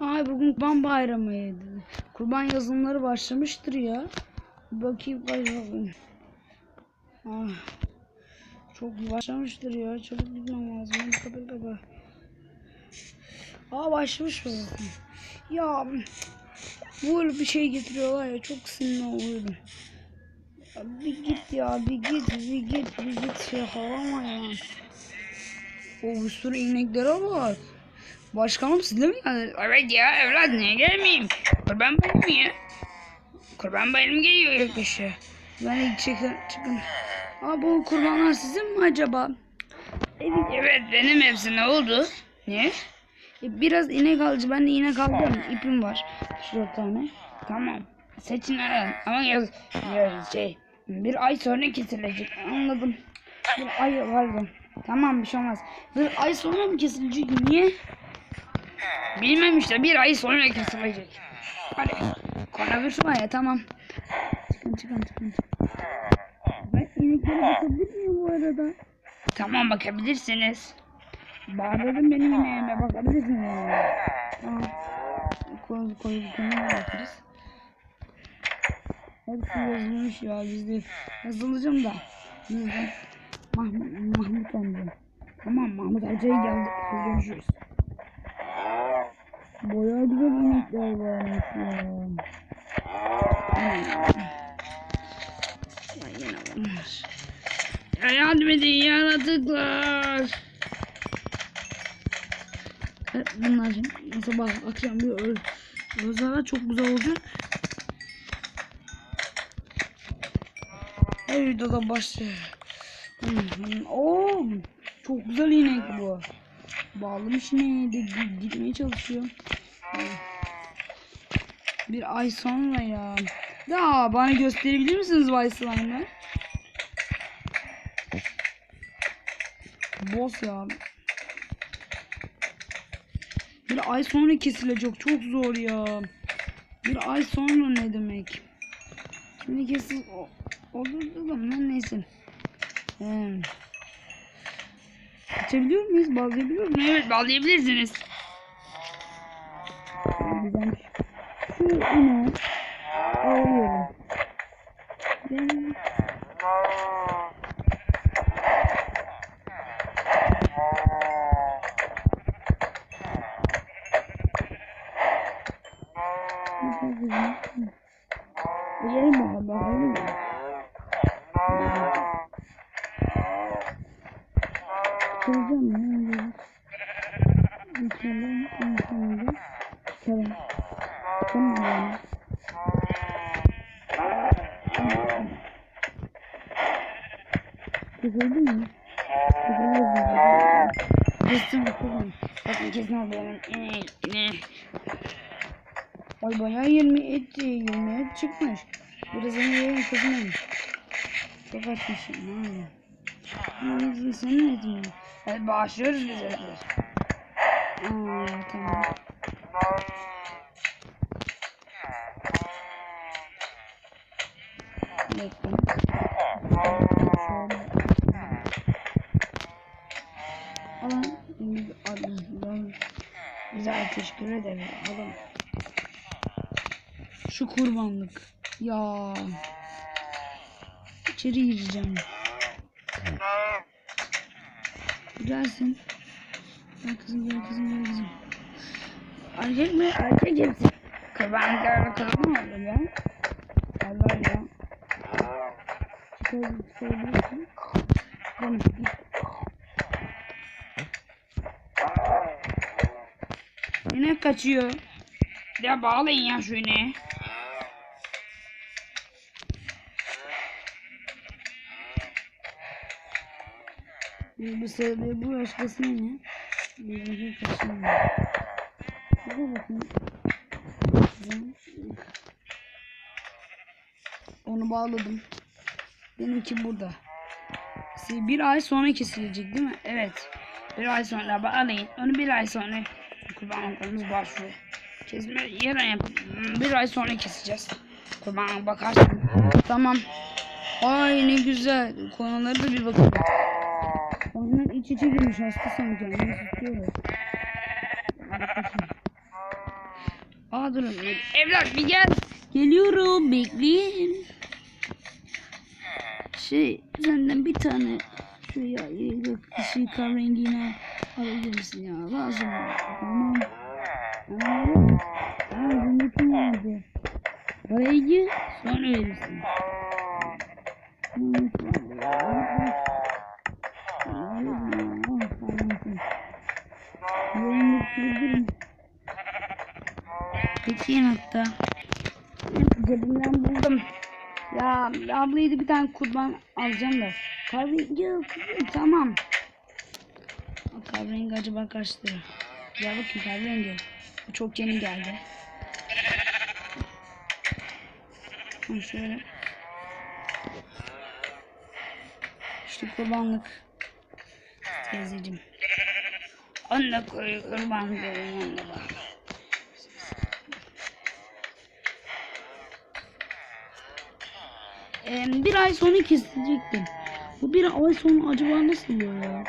Ay bugün kurban bayramıydı. Kurban yazılımları başlamıştır ya. Bakayım bakayım. Ah. Çok başlamıştır ya. Çabuk gitmem lazım. Hadi kapa kapa. Aa başlamış mı? Ya böyle bir şey getiriyorlar ya çok sinirli oluyorum. Ya bir git ya bir git bir git bir git şey havama ya. O bir sürü ineklere bak. Başkanım siz de mi geldiniz? Evet ya evlat niye gelmeyeyim? Kurban bayramı ya. Kurban bayramı geliyor yaklaşık. Ben de çıkın çıkın. Aa bu kurbanlar sizin mi acaba? Evet, evet benim hepsi ne oldu? Ne? E, biraz inek alıcı. Ben de inek aldım. İpim var. Şu dört tane. Tamam. Seçin alın. Ama yaz, yaz şey. Bir ay sonra kesilecek. Anladım. Bir ay pardon. Tamam bir şey olmaz. Bir ay sonra mı kesilecek? Niye? Bilmem işte bir ay sonra kesilecek. Hadi. Koronavirüs var ya tamam. Çıkın çıkın çıkın. Ben ineklere bakabilir miyim bu arada? Tamam bakabilirsiniz. Bağladım benim ineğime bakabilirsiniz. Tamam. Koy koy koy bakarız. Hepsi yazılmış ya bizde. Yazılacağım da. Bizde. Mahmut, Mahmut amca. Tamam Mahmut amcaya geldi. Hadi Görüşürüz. Bayağı güzel inekler varmış ya. Ya yardım edin yaratıklar. Evet, bunlar şimdi sabah akşam bir öl. Rozara çok güzel olacak. Her videoda başlıyor. Oo, çok güzel inek bu. Bağlamış ineği de gi- gitmeye çalışıyor. Bir ay sonra ya. Ya bana gösterebilir misiniz Vice Slime'ı? Boss ya. Bir ay sonra kesilecek. Çok zor ya. Bir ay sonra ne demek? Şimdi kesil olurdu da ben neyse. Ee, Açabiliyor muyuz? Bağlayabiliyor muyuz? Evet bağlayabilirsiniz. Güzelmiş. Şu ineği alıyorum. Ben... Yiyelim bakalım bakalım. Kıracağım ya. öyle. İnşallah inşallah. Tamam. Tamam yani. Mı? Kızıldı mı? Kesin kızım. Bakın kesin alıyorum. Ne? Ne? Ay bayağı 20 et 20 et çıkmış. Birazını yiyelim kızım benim. Çok açmışım. Ne yapayım? Ne senin etin mi? Evet bağışlıyoruz biz etler. Aa tamam. Bekle. Şöyle. Alın. Alın. Güzel teşekkür ederim. Alın. Şu kurbanlık. Ya. İçeri gireceğim. Gelsin. Gel kızım gel kızım gel kızım. Erkek mi? Erkek hepsi. Kurban karlı kızım mı oldu ya? Allah ya. Çıkabilir, çıkabilirsin. Tamam. İnek kaçıyor. Ya bağlayın ya şu ineği. Bu sebebi bu başkasına ne? Bir inek Onu bağladım. Benimki burada. Bir ay sonra kesilecek değil mi? Evet. Bir ay sonra bağlayın. Onu bir ay sonra kurbanlıklarımız başlıyor. Kesme yarın bir ay sonra keseceğiz. Kurban bakarsın. Tamam. Ay ne güzel. Konuları da bir bakalım. Onlar iç içe girmiş hasta sanki. Onu istiyorlar. Aa durun. Evlat bir gel. Geliyorum bekleyin. Şey senden bir tane şu ya gökkuşu kahverengini alabilir misin ya? Lazım. Tamam. Tamam. Tamam unutma vardı. Parayı gir sonra verirsin. Unutma. Bekleyin hatta. Cebimden buldum. Ya ablayı da bir tane kurban alacağım da. Kahverengi. Tamam. Kahverengi acaba kaç lira? Gel bakayım kahverengi. Bu çok yeni geldi. Ha, şöyle. İşte kurbanlık. Teyzeciğim. Onunla koy kurban koyun bir ay sonra kesilecektim. Bu bir ay sonra acaba nasıl ya?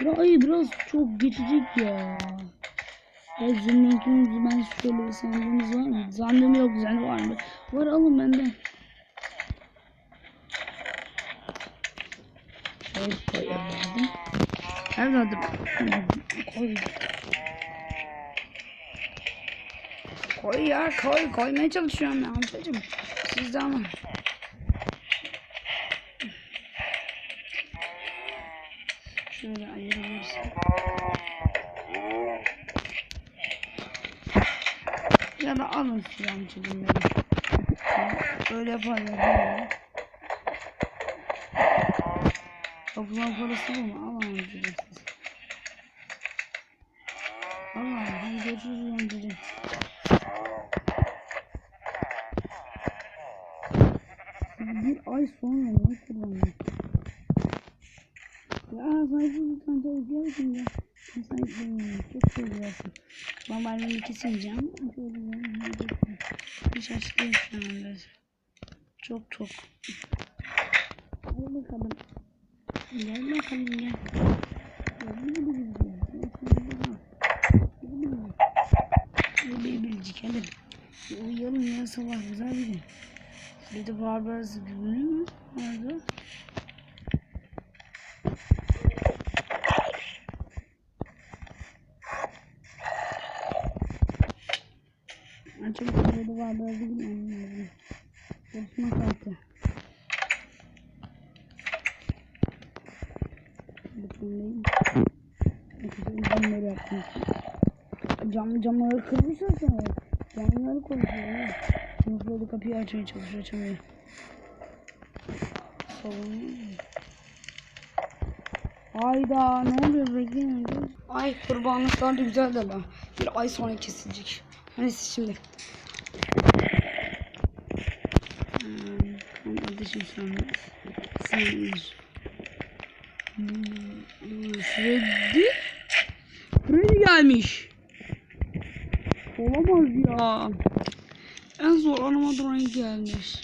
Bir ay biraz çok geçecek ya. Ya zümrütümüz ben şöyle bir sandığımız var mı? Sandığım yok zannı var mı? Var alın benden. Şöyle koyalım. Evladım. Koy. Koy ya koy. Koymaya çalışıyorum ya amcacım. Siz de ama. Ya da alın siz amcacım benim. Böyle yaparlar. Böyle. Toplam parası bu mu? Al amcacım siz. Allah hadi görüşürüz amcacım. Bir ay sonra ne kullanıyor? Ya sahibi bir tane tavuk yersin ya. Sahipleniyorum. Çok seviyorsun. Ben ben Bir şaşkın şu anda. Çok çok. Hadi bakalım. Gel bakalım gel. Bir bilecik hadi. Uyuyalım ya sabah güzel bir gün. Bir de mü vardı? Bir de barbarası günü. Çalışma saati. Bakayım. Bakayım camları yaptım. Cam, camları kırmışlar sonra. Camları konuşuyor. Şimdi böyle kapıyı açmaya çalışıyor açamıyor. Salon. Hayda ne oluyor bekleyin. Ay kurbanlıklar da güzel de lan. Bir ay sonra kesilecek. Neyse şimdi. Sen Hmm, Freddy Freddy gelmiş. Olamaz ya. En zor animatron gelmiş.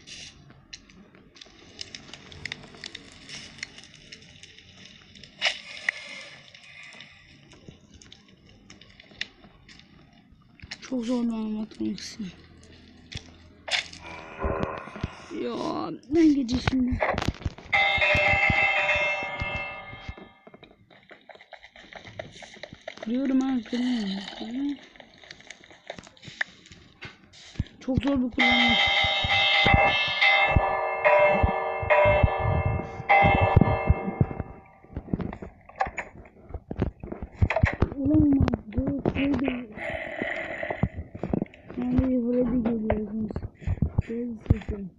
Çok zor bir animatroniksin. Ya ben gece şimdi. Kırıyorum ha. Çok zor bir kullanım. Olamaz. Bu Freddy. Yani Freddy geliyorsunuz. Freddy sesim.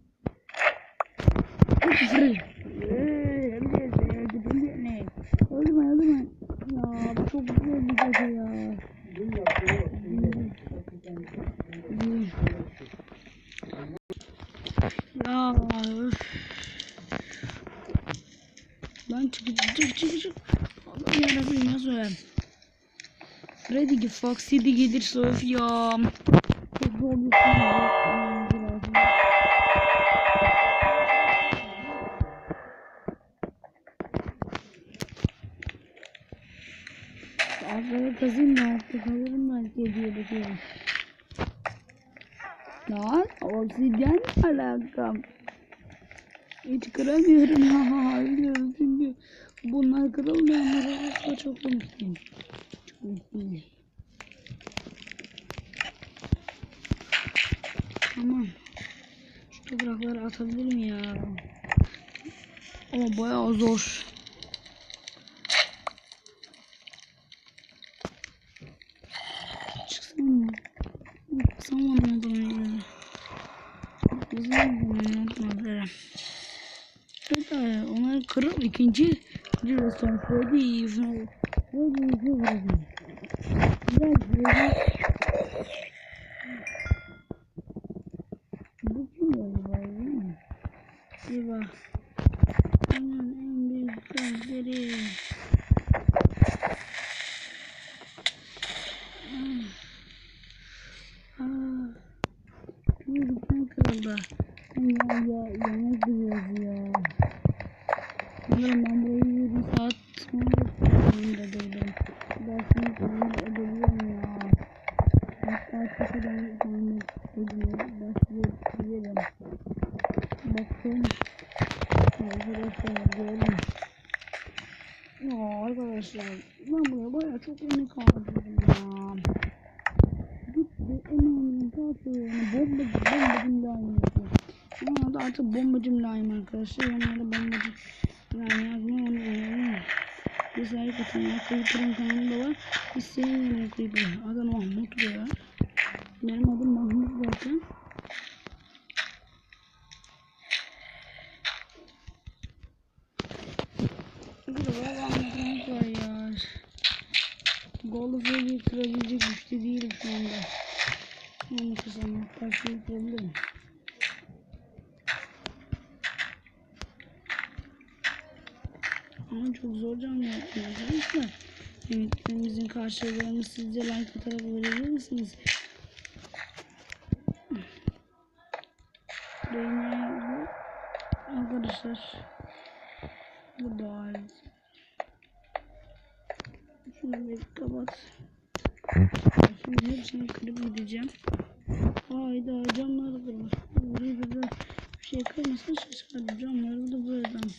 Freddy. Eee, hem de öldürdüm de ne? Öldürme öldürme. Ya bu çok güzel cadı ya. Ya öf. Lan çık çık çık çık. Allah'ım yarabbim nasıl öyle? Freddy Foxy de gelirse öf ya. Çok zor bir şey Altlara kazayım da altta kalırım belki diye bakıyorum. Lan obsidyen alakam. Hiç kıramıyorum ha biliyorum çünkü bunlar kırılmayanlar arasında çok mutluyum. Çok mutluyum. Tamam. Şu toprakları atabilirim ya. Ama bayağı zor. Çıksana. Çıksana bana adamı. Kızım bunu unutmadı. Evet abi onlar kırıp ikinci bir restoran Freddy Freddy Freddy vurdu. Güzel Freddy. Bu kim acaba değil mi? Bir bak. Onun en büyük gözleri. Ah. Ah. Yürükten kırıldı. Ya ya yemek duruyoruz ya. Sanırım ben burayı yarım sonra önünde durdum. Dersini tamir edebilirim ya. Hatta köşeden tamir edilmeye başlayabilirim. Bakın. Arkadaşlar gördüm. Ya arkadaşlar ben buraya baya çok emek harcadım ya. Gitti emeğimin karşılığını bombacı bombacım daim yapıyor. Ama da artık bombacım daim arkadaşlar. Onlara bombacı yani yazmayı unutmayın. Güzel katın ya. Creeper'ın kanalında var. İsteyen yemeği Creeper. Adı Mahmut ya. Benim adım Mahmut zaten. Burada anlatmak var ya. Golü böyle kırabilecek güçte değilim şu anda. Onu kazanmak karşılık problem. Ama çok zor canlı arkadaşlar. Emeklerimizin karşılığını sizce like atarak verebilir misiniz? Beğeni arkadaşlar. Bu da. Şunu bir kapat. Şimdi hepsini kırıp gideceğim. Hayda camları kırmış. Burayı da bir şey kırmasa şaşırdım. Camları da buradan.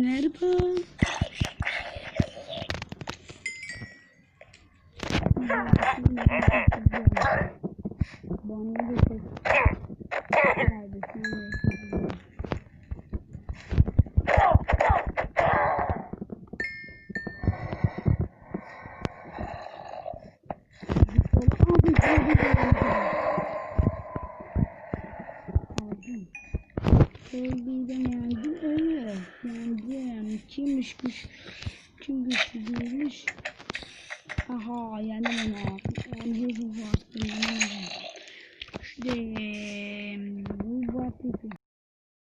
Merhaba. Bana da çok geldi. пыщ-пыщ.